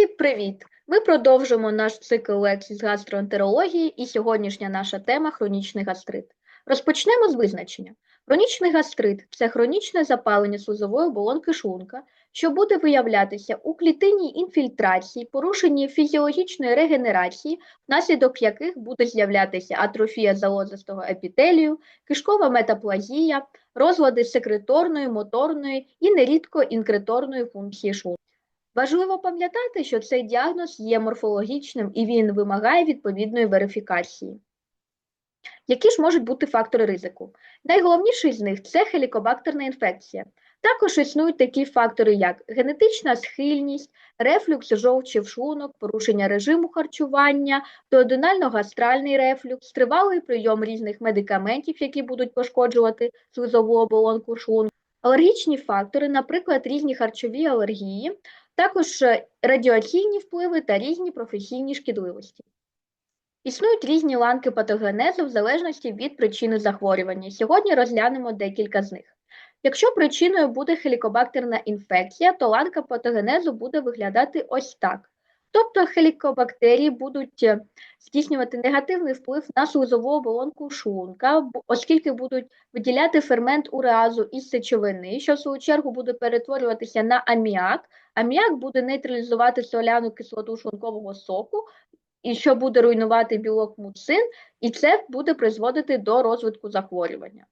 Друзі, привіт! Ми продовжуємо наш цикл лекцій з гастроентерології, і сьогоднішня наша тема хронічний гастрит. Розпочнемо з визначення. Хронічний гастрит це хронічне запалення слизової оболонки шлунка, що буде виявлятися у клітинній інфільтрації, порушенні фізіологічної регенерації, внаслідок яких буде з'являтися атрофія залозистого епітелію, кишкова метаплазія, розлади секреторної, моторної і нерідко інкреторної функції шлунка. Важливо пам'ятати, що цей діагноз є морфологічним і він вимагає відповідної верифікації. Які ж можуть бути фактори ризику? Найголовніший з них це хелікобактерна інфекція. Також існують такі фактори, як генетична схильність, рефлюкс жовчі в шлунок, порушення режиму харчування, дуоденально-гастральний рефлюкс, тривалий прийом різних медикаментів, які будуть пошкоджувати слизову оболонку шлунку, алергічні фактори, наприклад, різні харчові алергії, також е, радіаційні впливи та різні професійні шкідливості. Існують різні ланки патогенезу в залежності від причини захворювання. Сьогодні розглянемо декілька з них. Якщо причиною буде хелікобактерна інфекція, то ланка патогенезу буде виглядати ось так. Тобто хелікобактерії будуть е, здійснювати негативний вплив на слизову оболонку шлунка, оскільки будуть виділяти фермент уреазу із сечовини, що в свою чергу буде перетворюватися на аміак. Аміак буде нейтралізувати соляну кислоту шлункового соку, і що буде руйнувати білок муцин, і це буде призводити до розвитку захворювання.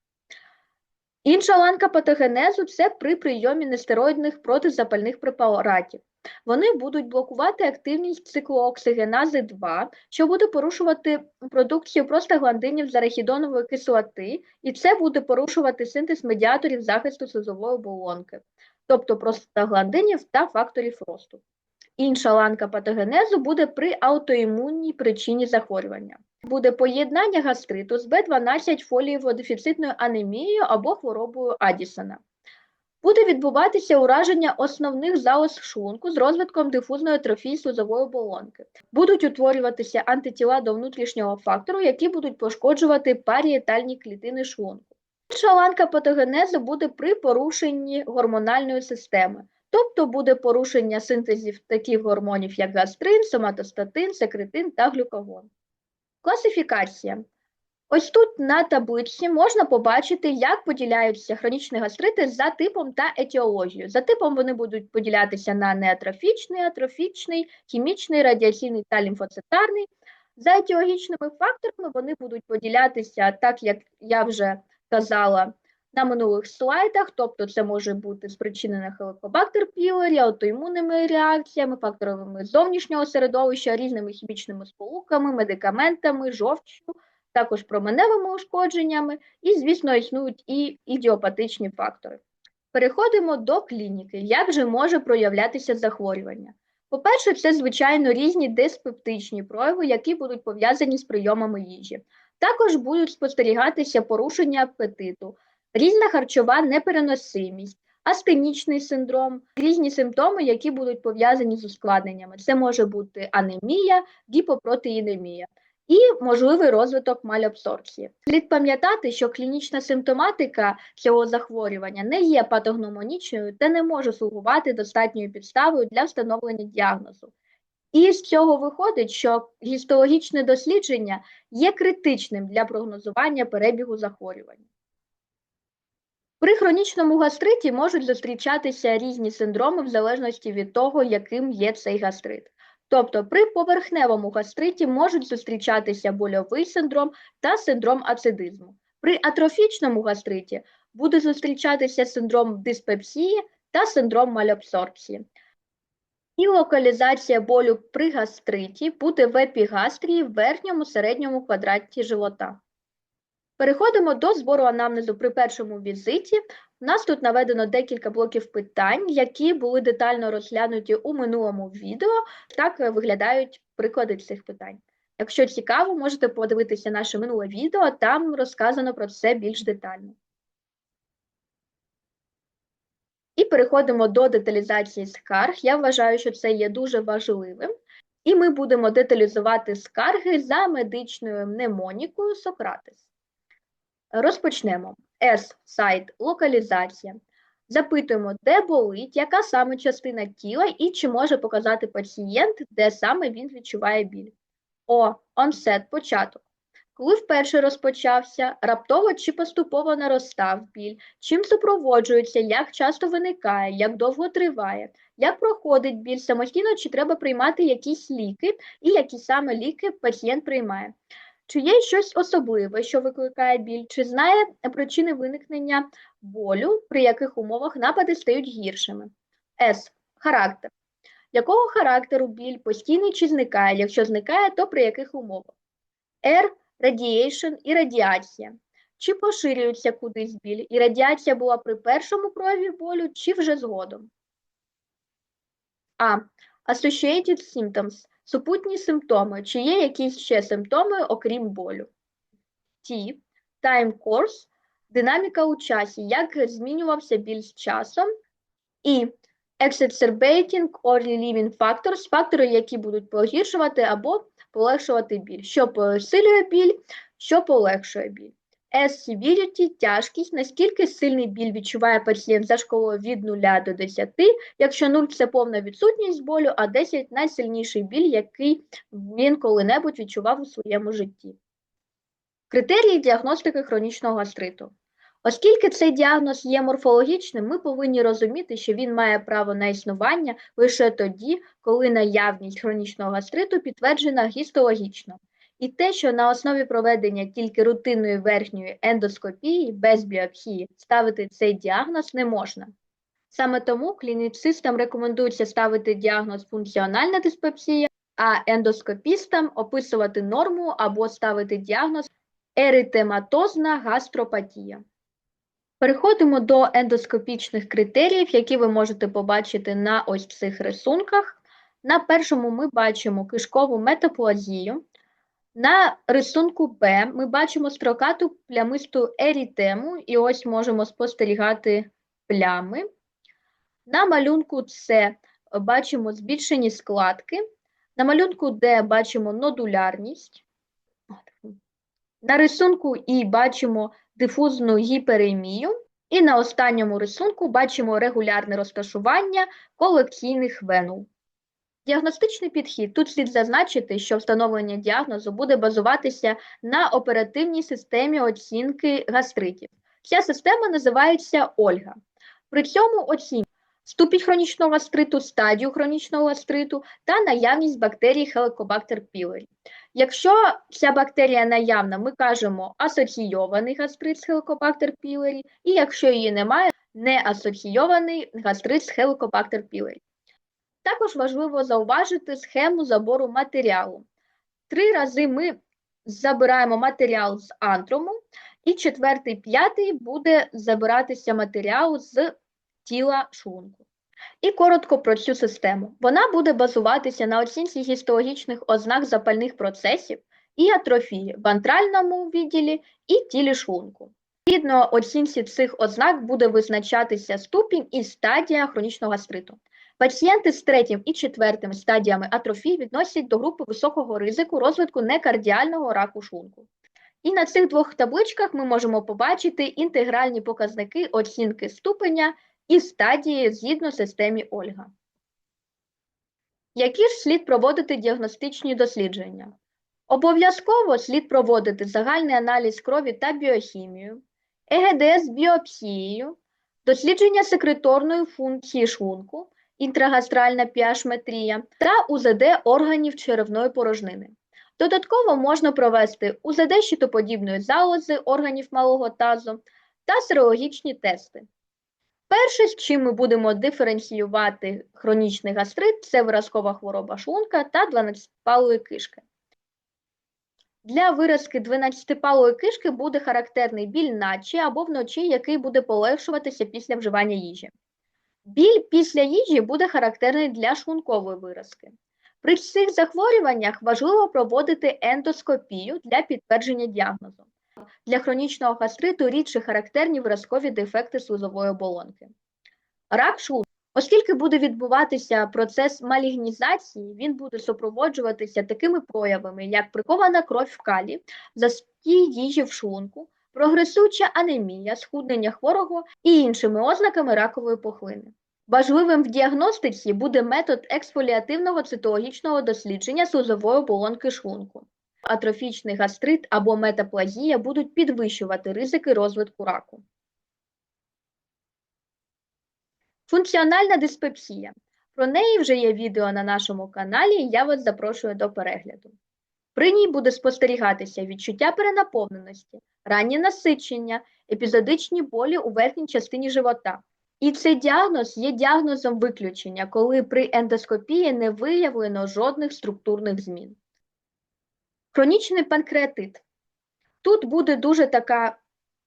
Інша ланка патогенезу це при прийомі нестероїдних протизапальних препаратів. Вони будуть блокувати активність циклооксигенази 2, що буде порушувати продукцію простагландинів зарахідонової кислоти, і це буде порушувати синтез медіаторів захисту слизової оболонки, тобто простагландинів та факторів росту. Інша ланка патогенезу буде при аутоімунній причині захворювання. Буде поєднання гастриту з Б12 фолієводефіцитною анемією або хворобою Адісона. Буде відбуватися ураження основних залоз шлунку з розвитком дифузної атрофії слизової оболонки. Будуть утворюватися антитіла до внутрішнього фактору, які будуть пошкоджувати парієтальні клітини шлунку. Інша ланка патогенезу буде при порушенні гормональної системи. Тобто буде порушення синтезів таких гормонів, як гастрин, соматостатин, секретин та глюкагон. Класифікація. Ось тут на таблиці можна побачити, як поділяються хронічні гастрити за типом та етіологією. За типом вони будуть поділятися на неатрофічний, атрофічний, хімічний, радіаційний та лімфоцитарний. За етіологічними факторами вони будуть поділятися, так як я вже казала, на минулих слайдах, тобто це може бути спричинено хеликобактер пілорі, аутоімунними реакціями, факторами зовнішнього середовища, різними хімічними сполуками, медикаментами, жовчю, також променевими ушкодженнями, і, звісно, існують і ідіопатичні фактори. Переходимо до клініки. Як же може проявлятися захворювання? По-перше, це, звичайно, різні диспептичні прояви, які будуть пов'язані з прийомами їжі. Також будуть спостерігатися порушення апетиту, різна харчова непереносимість, астенічний синдром, різні симптоми, які будуть пов'язані з ускладненнями. Це може бути анемія, гіпопротеїнемія. І можливий розвиток малябсорбції. Слід пам'ятати, що клінічна симптоматика цього захворювання не є патогномонічною та не може слугувати достатньою підставою для встановлення діагнозу. І з цього виходить, що гістологічне дослідження є критичним для прогнозування перебігу захворювання. При хронічному гастриті можуть зустрічатися різні синдроми в залежності від того, яким є цей гастрит. Тобто при поверхневому гастриті можуть зустрічатися больовий синдром та синдром ацидизму. При атрофічному гастриті буде зустрічатися синдром диспепсії та синдром малябсорбції. І локалізація болю при гастриті буде в епігастрії в верхньому середньому квадраті живота. Переходимо до збору анамнезу при першому візиті. У нас тут наведено декілька блоків питань, які були детально розглянуті у минулому відео. Так виглядають приклади цих питань. Якщо цікаво, можете подивитися наше минуле відео, там розказано про це більш детально. І переходимо до деталізації скарг. Я вважаю, що це є дуже важливим. І ми будемо деталізувати скарги за медичною мнемонікою Сократис. Розпочнемо. S сайт локалізація. Запитуємо, де болить, яка саме частина тіла і чи може показати пацієнт, де саме він відчуває біль. О, onset – початок. Коли вперше розпочався, раптово чи поступово наростав біль, чим супроводжується, як часто виникає, як довго триває, як проходить біль самостійно, чи треба приймати якісь ліки, і які саме ліки пацієнт приймає. Чи є щось особливе, що викликає біль, чи знає причини виникнення болю, при яких умовах напади стають гіршими. С. Характер. Якого характеру біль постійний чи зникає? Якщо зникає, то при яких умовах? Р. Радіейшн і радіація. Чи поширюється кудись біль? І радіація була при першому прояві болю, чи вже згодом? А. Associated symptoms. Супутні симптоми. Чи є якісь ще симптоми, окрім болю? Т. Time course. Динаміка у часі. Як змінювався біль з часом? І exacerbating or relieving factors. Фактори, які будуть погіршувати або полегшувати біль. Що посилює біль, що полегшує біль. S. Тяжкість. Наскільки сильний біль відчуває пацієнт за шкалою від 0 до 10, якщо 0 – це повна відсутність болю, а 10 – найсильніший біль, який він коли-небудь відчував у своєму житті. Критерії діагностики хронічного гастриту. Оскільки цей діагноз є морфологічним, ми повинні розуміти, що він має право на існування лише тоді, коли наявність хронічного гастриту підтверджена гістологічно. І те, що на основі проведення тільки рутинної верхньої ендоскопії без біопсії ставити цей діагноз не можна. Саме тому клініцистам рекомендується ставити діагноз функціональна диспепсія, а ендоскопістам описувати норму або ставити діагноз еритематозна гастропатія. Переходимо до ендоскопічних критеріїв, які ви можете побачити на ось цих рисунках. На першому ми бачимо кишкову метаплазію. На рисунку Б ми бачимо строкату плямисту ерітему, і ось можемо спостерігати плями. На малюнку С бачимо збільшені складки. На малюнку Д бачимо нодулярність. На рисунку І бачимо дифузну гіперемію. І на останньому рисунку бачимо регулярне розташування колекційних венул. Діагностичний підхід. Тут слід зазначити, що встановлення діагнозу буде базуватися на оперативній системі оцінки гастритів. Ця система називається Ольга. При цьому оцінює ступінь хронічного гастриту, стадію хронічного гастриту та наявність бактерій Helicobacter pylori. Якщо ця бактерія наявна, ми кажемо асоційований гастрит з Helicobacter pylori, і якщо її немає, не асоційований гастрит з Helicobacter pylori. Також важливо зауважити схему забору матеріалу. Три рази ми забираємо матеріал з антрому, і четвертий, п'ятий буде забиратися матеріал з тіла шлунку. І коротко про цю систему. Вона буде базуватися на оцінці гістологічних ознак запальних процесів і атрофії в антральному відділі і тілі шлунку. Згідно оцінці цих ознак буде визначатися ступінь і стадія хронічного гастриту. Пацієнти з третім і четвертим стадіями атрофії відносять до групи високого ризику розвитку некардіального раку шлунку. І на цих двох табличках ми можемо побачити інтегральні показники оцінки ступеня і стадії згідно системі Ольга. Які ж слід проводити діагностичні дослідження? Обов'язково слід проводити загальний аналіз крові та біохімію, ЕГД з біопсією, дослідження секреторної функції шлунку, інтрагастральна піашметрія та УЗД органів черевної порожнини. Додатково можна провести УЗД щитоподібної залози органів малого тазу та серологічні тести. Перше, з чим ми будемо диференціювати хронічний гастрит, це виразкова хвороба шлунка та 12-палої кишки. Для виразки 12-палої кишки буде характерний біль наче або вночі, який буде полегшуватися після вживання їжі. Біль після їжі буде характерний для шлункової виразки. При цих захворюваннях важливо проводити ендоскопію для підтвердження діагнозу. Для хронічного гастриту рідше характерні виразкові дефекти слизової оболонки. Рак шлунку. Оскільки буде відбуватися процес малігнізації, він буде супроводжуватися такими проявами, як прикована кров в калі, застій їжі в шлунку, прогресуюча анемія, схуднення хворого і іншими ознаками ракової пухлини. Важливим в діагностиці буде метод ексфоліативного цитологічного дослідження слизової оболонки шлунку. Атрофічний гастрит або метаплазія будуть підвищувати ризики розвитку раку. Функціональна диспепсія. Про неї вже є відео на нашому каналі, я вас запрошую до перегляду. При ній буде спостерігатися відчуття перенаповненості, раннє насичення, епізодичні болі у верхній частині живота. І цей діагноз є діагнозом виключення, коли при ендоскопії не виявлено жодних структурних змін. Хронічний панкреатит. Тут буде дуже така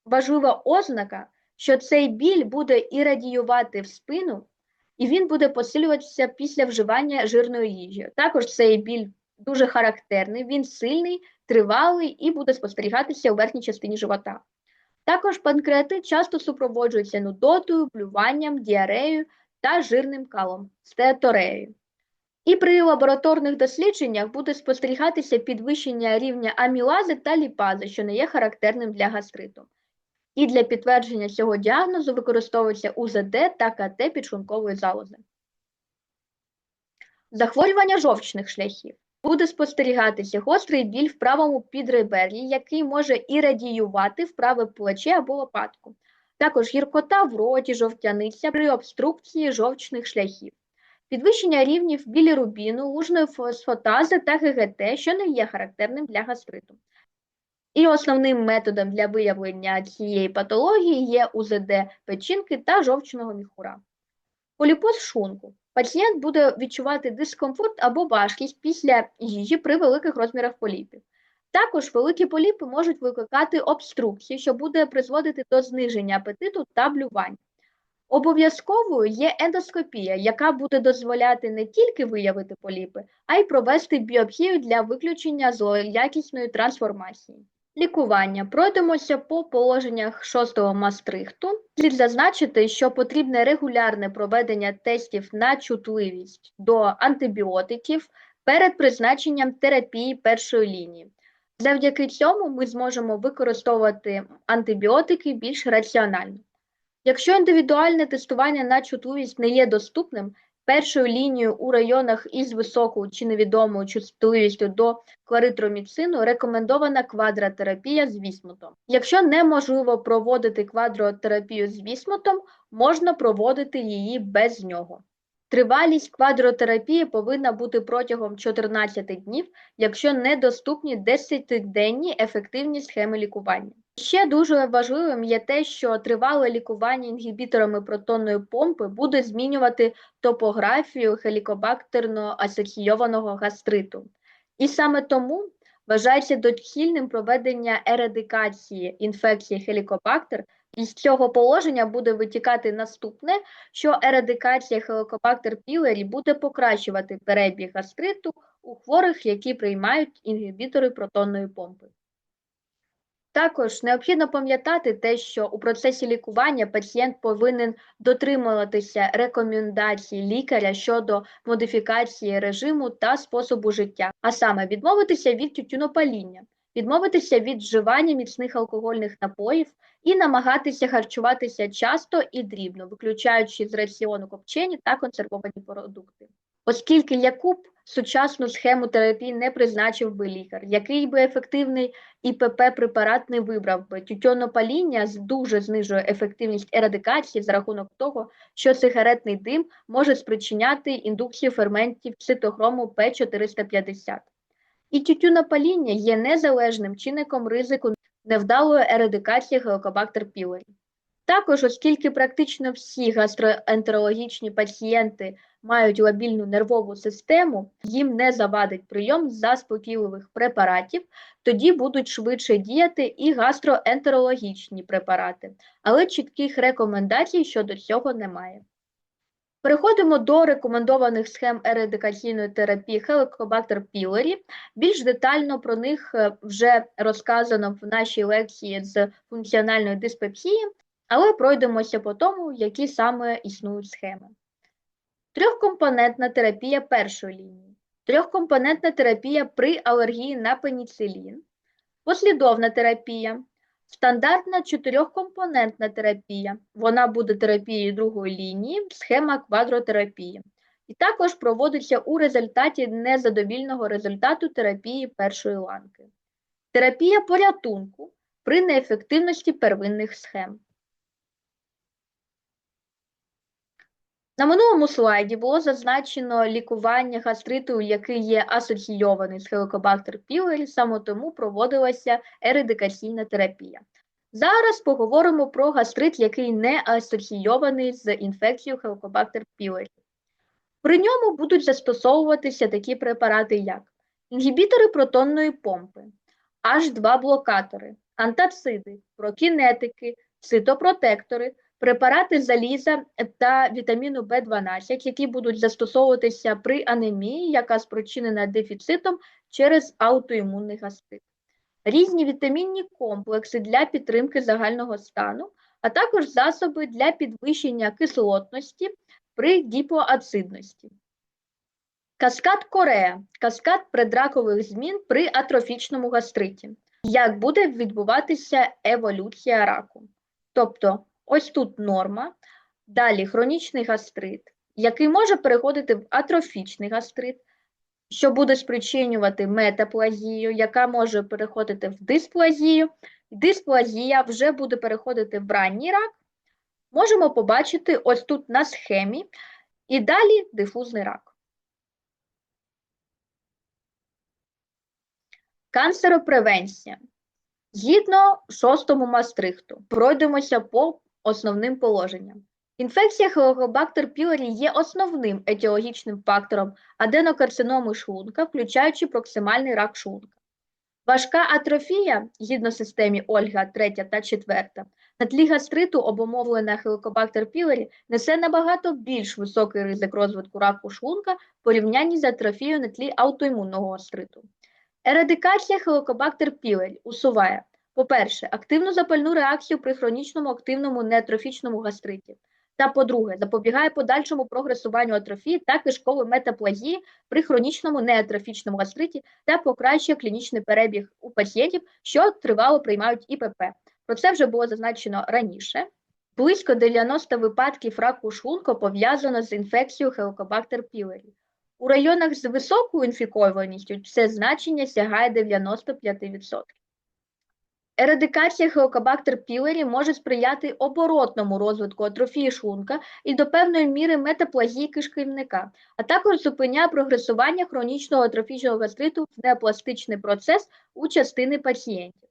важлива ознака, що цей біль буде і радіювати в спину, і він буде посилюватися після вживання жирної їжі. Також цей біль дуже характерний, він сильний, тривалий і буде спостерігатися у верхній частині живота. Також панкреатит часто супроводжується нудотою, блюванням, діареєю та жирним калом, стеатореєю. І при лабораторних дослідженнях буде спостерігатися підвищення рівня амілази та ліпази, що не є характерним для гастриту. І для підтвердження цього діагнозу використовується УЗД та КТ підшлункової залози. Захворювання жовчних шляхів. Буде спостерігатися гострий біль в правому підреберлі, який може і радіювати в праве плече або лопатку. Також гіркота в роті, жовтяниця при обструкції жовчних шляхів, підвищення рівнів білірубіну, лужної фосфотази та ГГТ, що не є характерним для гастриту. І основним методом для виявлення цієї патології є УЗД печінки та жовчного міхура. Поліпоз шлунку. Пацієнт буде відчувати дискомфорт або важкість після їжі при великих розмірах поліпів. Також великі поліпи можуть викликати обструкцію, що буде призводити до зниження апетиту та блювань. Обов'язковою є ендоскопія, яка буде дозволяти не тільки виявити поліпи, а й провести біопсію для виключення злоякісної трансформації. Лікування. Пройдемося по положеннях шостого мастрихту. Слід зазначити, що потрібне регулярне проведення тестів на чутливість до антибіотиків перед призначенням терапії першої лінії. Завдяки цьому ми зможемо використовувати антибіотики більш раціонально. Якщо індивідуальне тестування на чутливість не є доступним, першою лінією у районах із високою чи невідомою чутливістю до кларитроміцину рекомендована квадротерапія з вісмутом. Якщо неможливо проводити квадротерапію з вісмутом, можна проводити її без нього. Тривалість квадротерапії повинна бути протягом 14 днів, якщо недоступні 10-денні ефективні схеми лікування. Ще дуже важливим є те, що тривале лікування інгібіторами протонної помпи буде змінювати топографію хелікобактерно асоційованого гастриту. І саме тому вважається доцільним проведення ерадикації інфекції хелікобактер. Із цього положення буде витікати наступне, що ерадикація хелікобактер пілері буде покращувати перебіг гастриту у хворих, які приймають інгібітори протонної помпи. Також необхідно пам'ятати те, що у процесі лікування пацієнт повинен дотримуватися рекомендацій лікаря щодо модифікації режиму та способу життя, а саме відмовитися від тютюнопаління, відмовитися від вживання міцних алкогольних напоїв і намагатися харчуватися часто і дрібно, виключаючи з раціону копчені та консервовані продукти. Оскільки Якуб сучасну схему терапії не призначив би лікар, який би ефективний ІПП препарат не вибрав би. Тютюнопаління дуже знижує ефективність ерадикації за рахунок того, що сигаретний дим може спричиняти індукцію ферментів цитохрому П450. І тютюнопаління є незалежним чинником ризику невдалої ерадикації гелокобактер пілорі. Також, оскільки практично всі гастроентерологічні пацієнти мають лабільну нервову систему, їм не завадить прийом заспокійливих препаратів, тоді будуть швидше діяти і гастроентерологічні препарати, але чітких рекомендацій щодо цього немає. Переходимо до рекомендованих схем ерадикаційної терапії Helicobacter pylori. Більш детально про них е, вже розказано в нашій лекції з функціональної диспепсії, але пройдемося по тому, які саме існують схеми. Трьохкомпонентна терапія першої лінії, трьохкомпонентна терапія при алергії на пеніцилін, послідовна терапія, Стандартна чотирьохкомпонентна терапія. Вона буде терапією другої лінії, схема квадротерапії. І також проводиться у результаті незадовільного результату терапії першої ланки. Терапія порятунку при неефективності первинних схем. На минулому слайді було зазначено лікування гастриту, який є асоційований з Helicobacter pylori, саме тому проводилася ерадикаційна терапія. Зараз поговоримо про гастрит, який не асоційований з інфекцією Helicobacter pylori. При ньому будуть застосовуватися такі препарати, як інгібітори протонної помпи, H2-блокатори, антациди, прокінетики, цитопротектори, препарати заліза та вітаміну В12, які будуть застосовуватися при анемії, яка спричинена дефіцитом через аутоімунний гастрит. Різні вітамінні комплекси для підтримки загального стану, а також засоби для підвищення кислотності при гіпоацидності. Каскад Корея, каскад предракових змін при атрофічному гастриті. Як буде відбуватися еволюція раку? Тобто, ось тут норма, далі хронічний гастрит, який може переходити в атрофічний гастрит, що буде спричинювати метаплазію, яка може переходити в дисплазію. Дисплазія вже буде переходити в ранній рак. Можемо побачити ось тут на схемі, і далі дифузний рак. Канцеропревенція. Згідно шостому мастрихту, пройдемося по основним положенням. Інфекція Helicobacter pylori є основним етіологічним фактором аденокарциноми шлунка, включаючи проксимальний рак шлунка. Важка атрофія, згідно системі Ольга 3 та 4, на тлі гастриту, обумовлена Helicobacter pylori, несе набагато більш високий ризик розвитку раку шлунка в порівнянні з атрофією на тлі аутоімунного гастриту. Ерадикація Helicobacter pylori усуває, по-перше, активну запальну реакцію при хронічному активному неатрофічному гастриті. Та, по-друге, запобігає подальшому прогресуванню атрофії та кишкової метаплазії при хронічному неатрофічному гастриті та покращує клінічний перебіг у пацієнтів, що тривало приймають ІПП. Про це вже було зазначено раніше. Близько 90 випадків раку шлунку пов'язано з інфекцією Helicobacter pylori. У районах з високою інфікованістю це значення сягає 95%. Ерадикація Helicobacter pylori може сприяти оборотному розвитку атрофії шлунка і до певної міри метаплазії кишківника, а також зупиняє прогресування хронічного атрофічного гастриту в неопластичний процес у частини пацієнтів.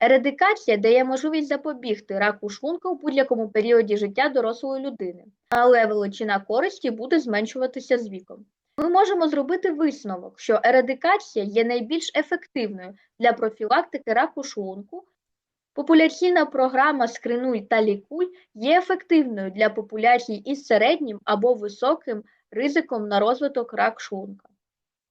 Ерадикація дає можливість запобігти раку шлунка у будь-якому періоді життя дорослої людини, але величина користі буде зменшуватися з віком. Ми можемо зробити висновок, що ерадикація є найбільш ефективною для профілактики раку шлунку. Популяційна програма Скринуй та лікуй є ефективною для популяцій із середнім або високим ризиком на розвиток рак шлунка.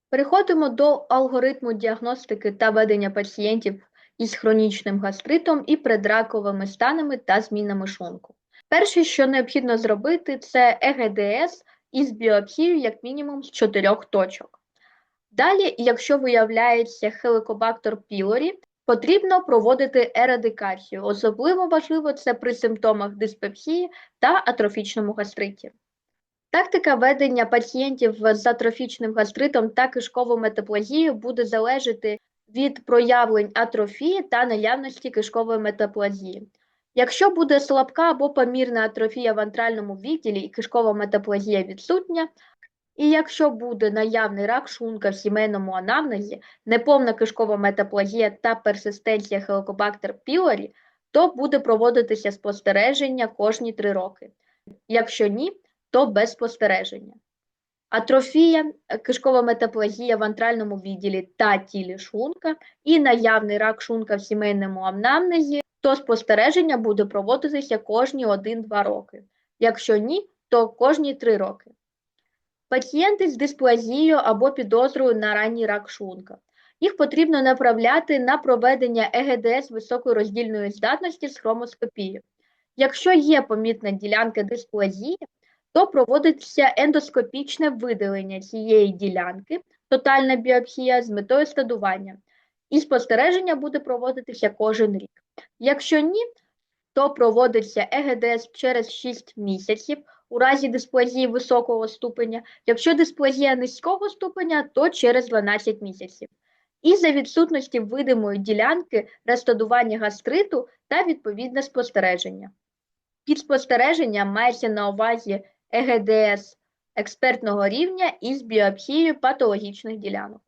Переходимо до алгоритму діагностики та ведення пацієнтів із хронічним гастритом і предраковими станами та змінами шлунку. Перше, що необхідно зробити, це ЕГДС із біопсією як мінімум з чотирьох точок. Далі, якщо виявляється Helicobacter pylori, потрібно проводити ерадикацію. Особливо важливо це при симптомах диспепсії та атрофічному гастриті. Тактика ведення пацієнтів з атрофічним гастритом та кишковою метаплазією буде залежати від проявлень атрофії та наявності кишкової метаплазії. Якщо буде слабка або помірна атрофія в антральному відділі і кишкова метаплазія відсутня, і якщо буде наявний рак шлунка в сімейному анамнезі, неповна кишкова метаплазія та персистенція Helicobacter pylori, то буде проводитися спостереження кожні 3 роки. Якщо ні, то без спостереження. Атрофія, кишкова метаплазія в антральному відділі та тілі шлунка і наявний рак шлунка в сімейному анамнезі то спостереження буде проводитися кожні 1-2 роки. Якщо ні, то кожні 3 роки. Пацієнти з дисплазією або підозрою на ранній рак шлунка. Їх потрібно направляти на проведення ЕГДС високої роздільної здатності з хромоскопією. Якщо є помітна ділянка дисплазії, то проводиться ендоскопічне видалення цієї ділянки, тотальна біопсія з метою стадування, і спостереження буде проводитися кожен рік. Якщо ні, то проводиться ЕГДС через 6 місяців у разі дисплазії високого ступеня. Якщо дисплазія низького ступеня, то через 12 місяців. І за відсутності видимої ділянки рестодування гастриту та відповідне спостереження. Під спостереженням мається на увазі ЕГДС експертного рівня із біопсією патологічних ділянок.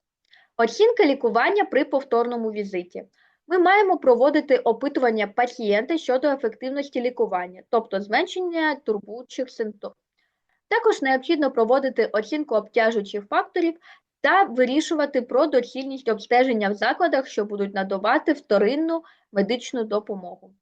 Оцінка лікування при повторному візиті. Ми маємо проводити опитування пацієнта щодо ефективності лікування, тобто зменшення турбуючих симптомів. Також необхідно проводити оцінку обтяжуючих факторів та вирішувати про доцільність обстеження в закладах, що будуть надавати вторинну медичну допомогу.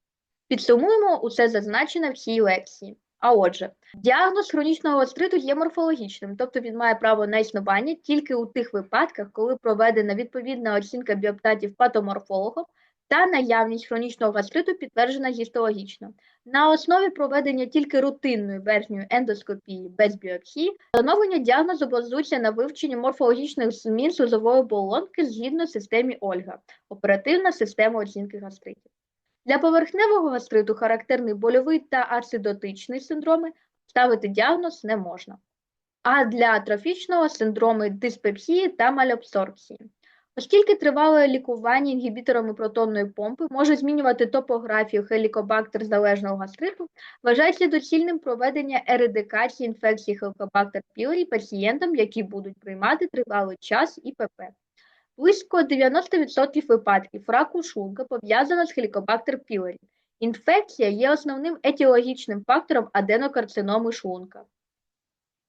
Підсумуємо усе зазначене в цій лекції. А отже, діагноз хронічного гастриту є морфологічним, тобто він має право на існування тільки у тих випадках, коли проведена відповідна оцінка біоптатів патоморфологом та наявність хронічного гастриту підтверджена гістологічно. На основі проведення тільки рутинної верхньої ендоскопії без біопсії, встановлення діагнозу базується на вивченні морфологічних змін слизової оболонки згідно системі Ольга, оперативна система оцінки гастритів. Для поверхневого гастриту характерний больовий та ацидотичний синдроми ставити діагноз не можна. А для атрофічного синдроми диспепсії та малябсорбції. Оскільки тривале лікування інгібіторами протонної помпи може змінювати топографію хелікобактер залежного гастриту, вважається доцільним проведення ерадикації інфекції хелікобактер пілорі пацієнтам, які будуть приймати тривалий час ІПП. Близько 90% випадків раку шлунка пов'язана з хелікобактер пілорі. Інфекція є основним етіологічним фактором аденокарциноми шлунка,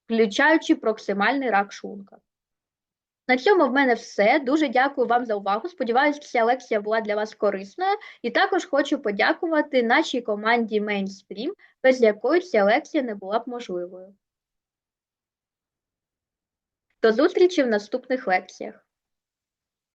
включаючи проксимальний рак шлунка. На цьому в мене все. Дуже дякую вам за увагу. Сподіваюся, ця лекція була для вас корисною. І також хочу подякувати нашій команді Mainstream, без якої ця лекція не була б можливою. До зустрічі в наступних лекціях.